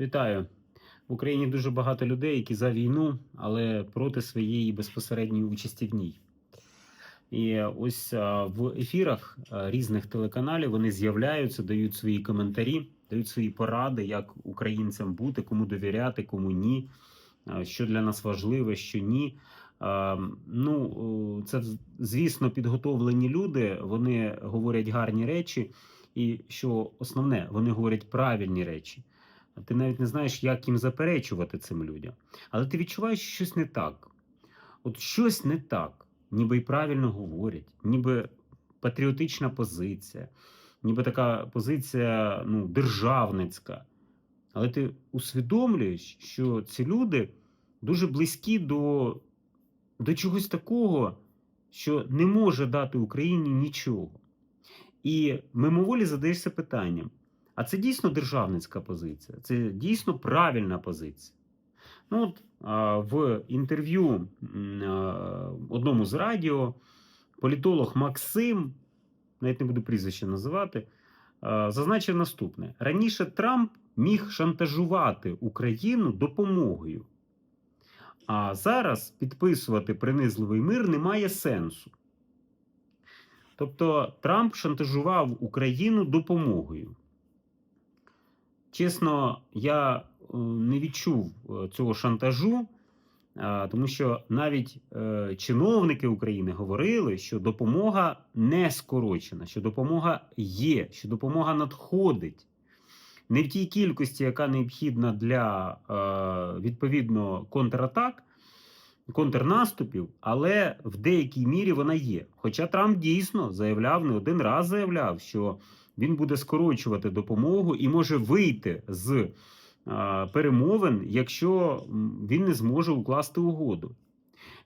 Вітаю. В Україні дуже багато людей, які за війну, але проти своєї безпосередньої участі в ній. І ось в ефірах різних телеканалів вони з'являються, дають свої коментарі, дають свої поради, як українцям бути, кому довіряти, кому ні, що для нас важливе, що ні. Ну, це звісно підготовлені люди. Вони говорять гарні речі, і що основне, вони говорять правильні речі. Ти навіть не знаєш, як їм заперечувати цим людям. Але ти відчуваєш, що щось не так. От щось не так, ніби й правильно говорять, ніби патріотична позиція, ніби така позиція ну, державницька. Але ти усвідомлюєш, що ці люди дуже близькі до, до чогось такого, що не може дати Україні нічого. І мимоволі задаєшся питанням: а це дійсно державницька позиція, це дійсно правильна позиція. Ну, от, в інтерв'ю одному з радіо політолог Максим, навіть не буду прізвище називати, зазначив наступне: раніше Трамп міг шантажувати Україну допомогою, а зараз підписувати принизливий мир немає сенсу. Тобто Трамп шантажував Україну допомогою. Чесно, я е, не відчув е, цього шантажу, тому що навіть е, чиновники України говорили, що допомога не скорочена, що допомога є, що допомога надходить. Не в тій кількості, яка необхідна для е, відповідно контратак, контрнаступів, але в деякій мірі вона є. Хоча Трамп дійсно заявляв, не один раз заявляв, що він буде скорочувати допомогу і може вийти з перемовин, якщо він не зможе укласти угоду.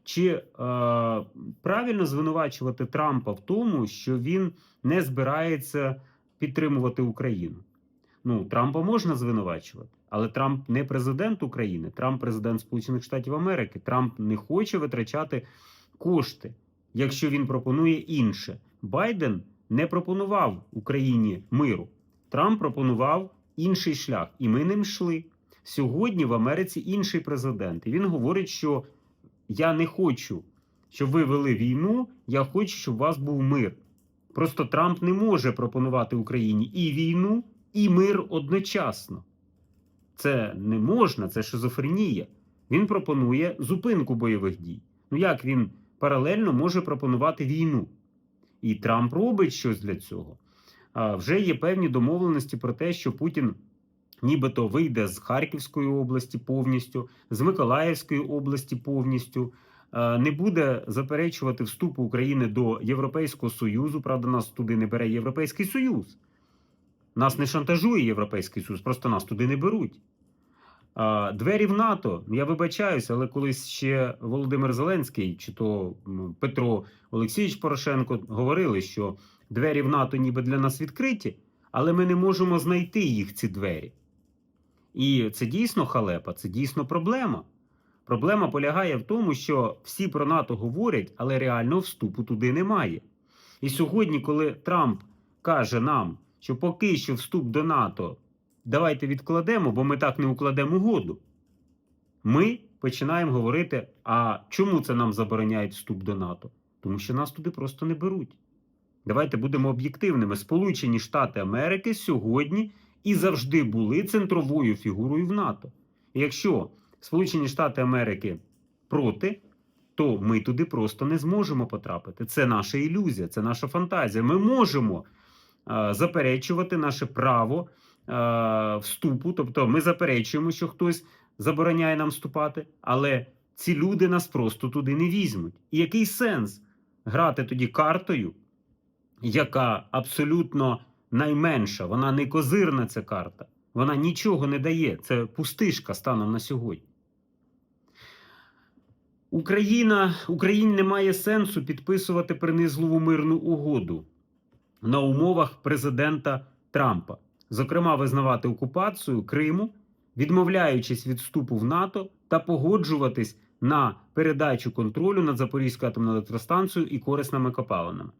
Чи а, правильно звинувачувати Трампа в тому, що він не збирається підтримувати Україну? Ну, Трампа можна звинувачувати, але Трамп не президент України, Трамп президент Сполучених Штатів Америки. Трамп не хоче витрачати кошти, якщо він пропонує інше. Байден не пропонував Україні миру. Трамп пропонував інший шлях, і ми ним йшли. Сьогодні в Америці інший президент. І він говорить, що я не хочу, щоб ви вели війну, я хочу, щоб у вас був мир. Просто Трамп не може пропонувати Україні і війну, і мир одночасно. Це не можна, це шизофренія. Він пропонує зупинку бойових дій. Ну як він паралельно може пропонувати війну? І Трамп робить щось для цього. Вже є певні домовленості про те, що Путін нібито вийде з Харківської області повністю, з Миколаївської області повністю. Не буде заперечувати вступу України до Європейського Союзу. Правда, нас туди не бере Європейський Союз. Нас не шантажує Європейський Союз, просто нас туди не беруть. Двері в НАТО, я вибачаюся, але колись ще Володимир Зеленський чи то Петро Олексійович Порошенко говорили, що двері в НАТО ніби для нас відкриті, але ми не можемо знайти їх, ці двері. І це дійсно халепа, це дійсно проблема. Проблема полягає в тому, що всі про НАТО говорять, але реального вступу туди немає. І сьогодні, коли Трамп каже нам, що поки що вступ до НАТО давайте відкладемо, бо ми так не укладемо угоду. Ми починаємо говорити: а чому це нам забороняють вступ до НАТО? Тому що нас туди просто не беруть. Давайте будемо об'єктивними. Сполучені Штати Америки сьогодні і завжди були центровою фігурою в НАТО. І якщо Сполучені Штати Америки проти, то ми туди просто не зможемо потрапити. Це наша ілюзія, це наша фантазія. Ми можемо е, заперечувати наше право вступу, тобто ми заперечуємо, що хтось забороняє нам вступати, але ці люди нас просто туди не візьмуть. І який сенс грати тоді картою, яка абсолютно найменша, вона не козирна ця карта, вона нічого не дає. Це пустишка станом на сьогодні. Україна, Україні немає сенсу підписувати принизливу мирну угоду на умовах президента Трампа, зокрема, визнавати окупацію Криму, відмовляючись від вступу в НАТО та погоджуватись на передачу контролю над Запорізькою атомною електростанцією і корисними копалинами.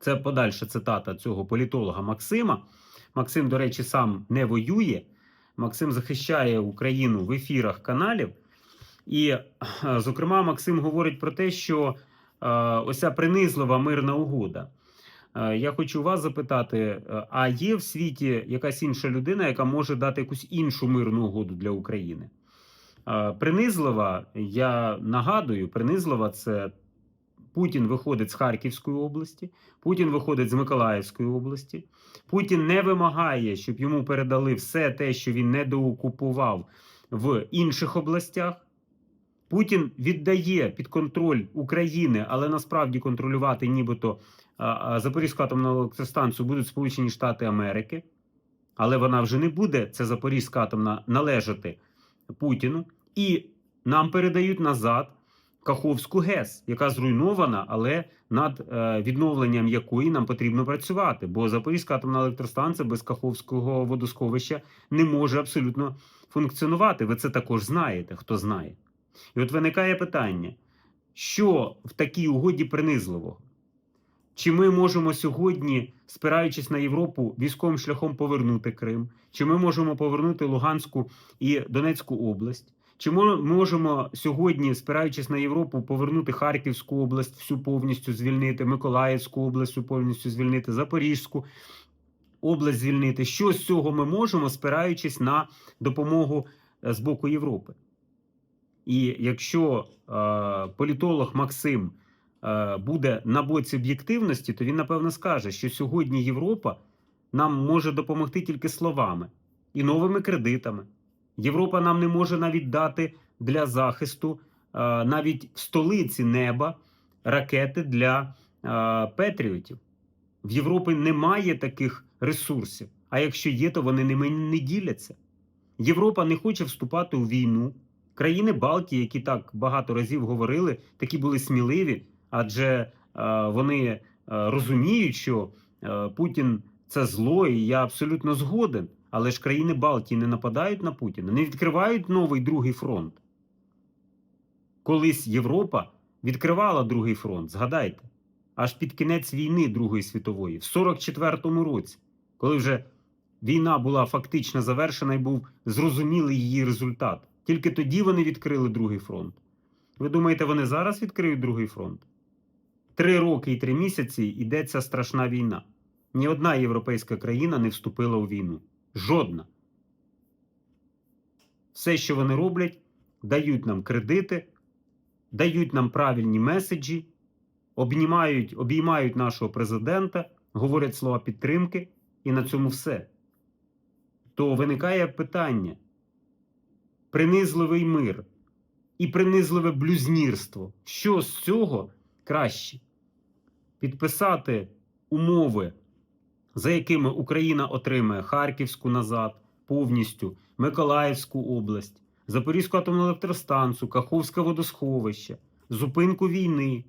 Це подальша цитата цього політолога Максима. Максим, до речі, сам не воює. Максим захищає Україну в ефірах каналів. І, е, зокрема, Максим говорить про те, що е, ось ця принизлива мирна угода. Е, Я хочу вас запитати: е, а є в світі якась інша людина, яка може дати якусь іншу мирну угоду для України? Е, Принизлива, я нагадую, принизлива це Путін виходить з Харківської області, Путін виходить з Миколаївської області. Путін не вимагає, щоб йому передали все те, що він недоокупував в інших областях. Путін віддає під контроль України, але насправді контролювати нібито Запорізьку атомну електростанцію будуть Сполучені Штати Америки, але вона вже не буде, це Запорізька атомна, належати Путіну. І нам передають назад Каховську ГЕС, яка зруйнована, але над е, відновленням якої нам потрібно працювати. Бо Запорізька атомна електростанція без Каховського водосховища не може абсолютно функціонувати. Ви це також знаєте, хто знає. І от виникає питання: що в такій угоді принизливого? Чи ми можемо сьогодні, спираючись на Європу, військовим шляхом повернути Крим? Чи ми можемо повернути Луганську і Донецьку область? Чи ми можемо сьогодні, спираючись на Європу, повернути Харківську область, всю повністю звільнити, Миколаївську область всю повністю звільнити, Запорізьку область звільнити? Що з цього ми можемо, спираючись на допомогу е, з боку Європи? І якщо е, політолог Максим буде на боці об'єктивності, то він напевно скаже, що сьогодні Європа нам може допомогти тільки словами і новими кредитами. Європа нам не може навіть дати для захисту е, навіть в столиці неба ракети для е, петріотів. В Європі немає таких ресурсів. А якщо є, то вони ними не діляться. Європа не хоче вступати у війну. Країни Балтії, які так багато разів говорили, такі були сміливі, адже е, вони е, розуміють, що е, Путін це зло, і я абсолютно згоден. Але ж країни Балтії не нападають на Путіна, не відкривають новий другий фронт. Колись Європа відкривала другий фронт, згадайте, аж під кінець війни Другої світової, в 44-му році, коли вже війна була фактично завершена і був зрозумілий її результат. Тільки тоді вони відкрили другий фронт. Ви думаєте, вони зараз відкриють другий фронт? Три роки і три місяці йде ця страшна війна. Ні одна європейська країна не вступила у війну. Жодна. Все, що вони роблять, дають нам кредити, дають нам правильні меседжі, обнімають, обіймають нашого президента, говорять слова підтримки, і на цьому все. То виникає питання: принизливий мир і принизливе блюзнірство. Що з цього краще? Підписати умови за якими Україна отримає Харківську назад повністю, Миколаївську область, Запорізьку атомну електростанцію, Каховське водосховище, зупинку війни.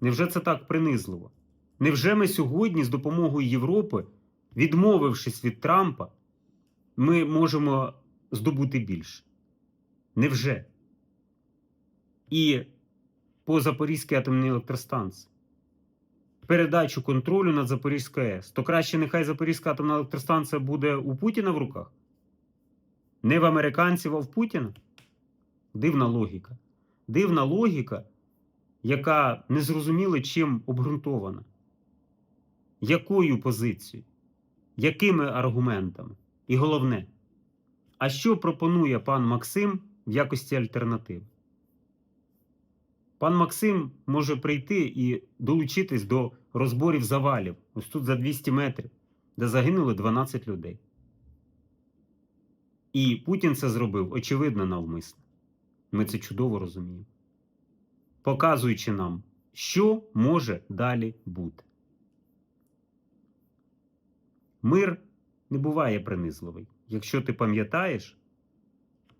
Невже це так принизливо? Невже ми сьогодні з допомогою Європи, відмовившись від Трампа, ми можемо здобути більше? Невже? І по Запорізькій атомній електростанції передачу контролю над Запорізькою АЕС, то краще нехай Запорізька атомна електростанція буде у Путіна в руках? Не в американців, а в Путіна? Дивна логіка. Дивна логіка, яка незрозуміло чим обґрунтована. Якою позицією? Якими аргументами? І головне, а що пропонує пан Максим в якості альтернативи? Пан Максим може прийти і долучитись до розборів завалів ось тут за 200 метрів, де загинули 12 людей. І Путін це зробив, очевидно, навмисно. Ми це чудово розуміємо. Показуючи нам, що може далі бути. Мир не буває принизливий, якщо ти пам'ятаєш,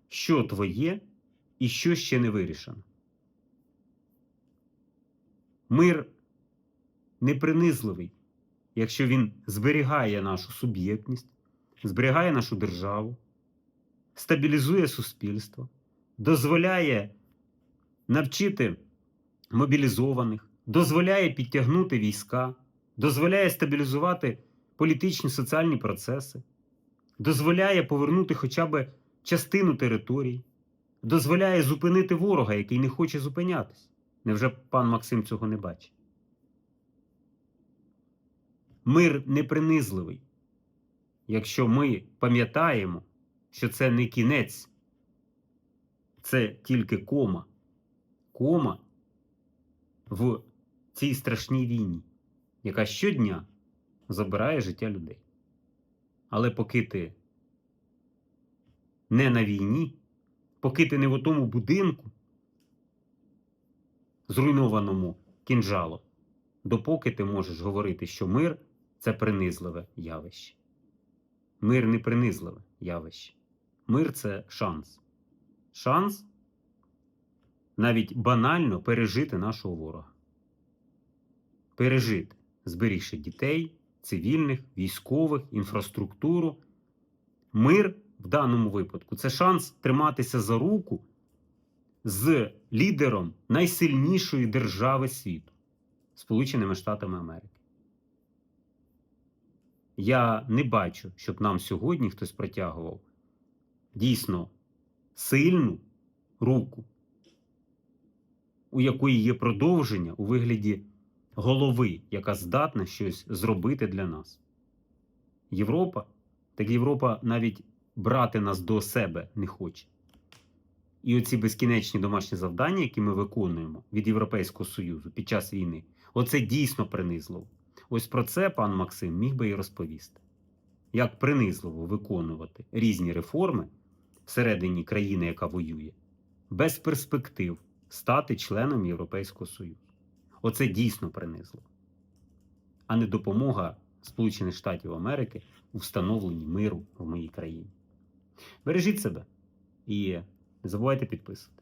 що твоє і що ще не вирішено. Мир непринизливий, якщо він зберігає нашу суб'єктність, зберігає нашу державу, стабілізує суспільство, дозволяє навчити мобілізованих, дозволяє підтягнути війська, дозволяє стабілізувати політичні соціальні процеси. дозволяє повернути хоча б частину територій, дозволяє зупинити ворога, який не хоче зупинятись. Невже пан Максим цього не бачить? Мир непринизливий. Якщо ми пам'ятаємо, що це не кінець, це тільки кома. Кома в цій страшній війні, яка щодня забирає життя людей. Але поки ти не на війні, поки ти не в тому будинку, зруйнованому кінжалом, допоки ти можеш говорити, що мир це принизливе явище. Мир не принизливе явище. Мир це шанс. Шанс навіть банально пережити нашого ворога. Пережити, зберігши дітей, цивільних, військових, інфраструктуру. Мир в даному випадку це шанс триматися за руку з лідером найсильнішої держави світу Сполученими Штатами Америки. Я не бачу, щоб нам сьогодні хтось протягував дійсно сильну руку, у якої є продовження у вигляді голови, яка здатна щось зробити для нас. Європа, так Європа навіть брати нас до себе не хоче. І оці безкінечні домашні завдання, які ми виконуємо від Європейського Союзу під час війни, оце дійсно принизливо. Ось про це пан Максим міг би і розповісти. Як принизливо виконувати різні реформи всередині країни, яка воює, без перспектив стати членом Європейського Союзу. Оце дійсно принизливо, а не допомога Сполучених Штатів Америки у встановленні миру в моїй країні. Бережіть себе і не забувайте підписуватись.